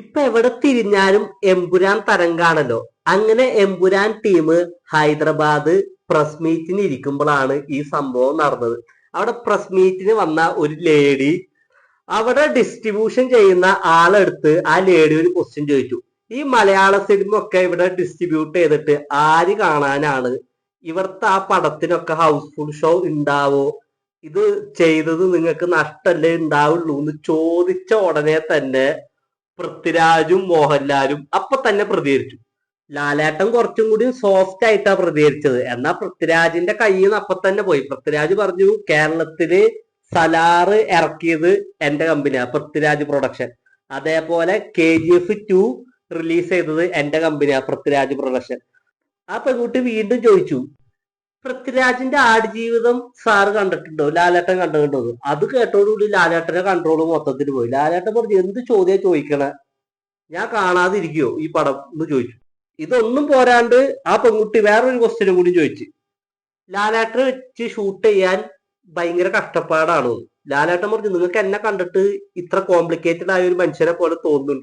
ഇപ്പൊ എവിടെ തിരിഞ്ഞാലും എമ്പുരാൻ തരംഗാണല്ലോ. അങ്ങനെ എമ്പുരാൻ ടീം ഹൈദരാബാദ് പ്രസ് മീറ്റിന് ഇരിക്കുമ്പോഴാണ് ഈ സംഭവം നടന്നത്. അവിടെ പ്രസ് മീറ്റിന് വന്ന ഒരു ലേഡി അവിടെ ഡിസ്ട്രിബ്യൂഷൻ ചെയ്യുന്ന ആളെടുത്ത് ആ ലേഡി ഒരു ക്വസ്റ്റ്യൻ ചോദിച്ചു. ഈ മലയാള സിനിമ ഒക്കെ ഇവിടെ ഡിസ്ട്രിബ്യൂട്ട് ചെയ്തിട്ട് ആര് കാണാനാണ്? ഇവിടുത്തെ ആ പടത്തിനൊക്കെ ഹൗസ്ഫുൾ ഷോ ഉണ്ടാവോ? ഇത് ചെയ്തത് നിങ്ങൾക്ക് നഷ്ടല്ലേ ഉണ്ടാവുള്ളൂ എന്ന് ചോദിച്ച ഉടനെ തന്നെ പൃഥ്വിരാജും മോഹൻലാലും അപ്പൊ തന്നെ പ്രതികരിച്ചു. ലാലേട്ടൻ കുറച്ചും കൂടി സോഫ്റ്റ് ആയിട്ടാ പ്രതികരിച്ചത്. എന്നാ പൃഥ്വിരാജിന്റെ കയ്യിൽ നിന്ന് അപ്പൊ തന്നെ പോയി. പൃഥ്വിരാജ് പറഞ്ഞു കേരളത്തിൽ സലാറ് ഇറക്കിയത് എന്റെ കമ്പനിയാ പൃഥ്വിരാജ് പ്രൊഡക്ഷൻ അതേപോലെ K G F two release ചെയ്തത് എന്റെ കമ്പനിയാ പൃഥ്വിരാജ് പ്രൊഡക്ഷൻ ആ പെൺകുട്ടി വീണ്ടും ചോദിച്ചു പൃഥ്വിരാജിന്റെ ആടുജീവിതം സാറ് കണ്ടിട്ടുണ്ടോ? ലാലേട്ടൻ കണ്ടിട്ടുണ്ടോ? അത് കേട്ടോടുകൂടി ലാലേട്ടന്റെ കൺട്രോൾ മൊത്തത്തിൽ പോയി. ലാലേട്ടൻ പറഞ്ഞു എന്ത് ചോദ്യം ചോദിക്കണേ? ഞാൻ കാണാതിരിക്കോ ഈ പടം? എന്ന് ചോദിച്ചു. ഇതൊന്നും പോരാണ്ട് ആ പെൺകുട്ടി വേറൊരു ക്വസ്റ്റ്യനും കൂടി ചോദിച്ചു. ലാലേട്ടനെ വെച്ച് ഷൂട്ട് ചെയ്യാൻ ഭയങ്കര കഷ്ടപ്പാടാണ്. ലാലേട്ടൻ പറഞ്ഞു നിങ്ങൾക്ക് എന്നെ കണ്ടിട്ട് ഇത്ര കോംപ്ലിക്കേറ്റഡ് ആയ ഒരു മനുഷ്യനെ പോലെ തോന്നുന്നുണ്ടോ?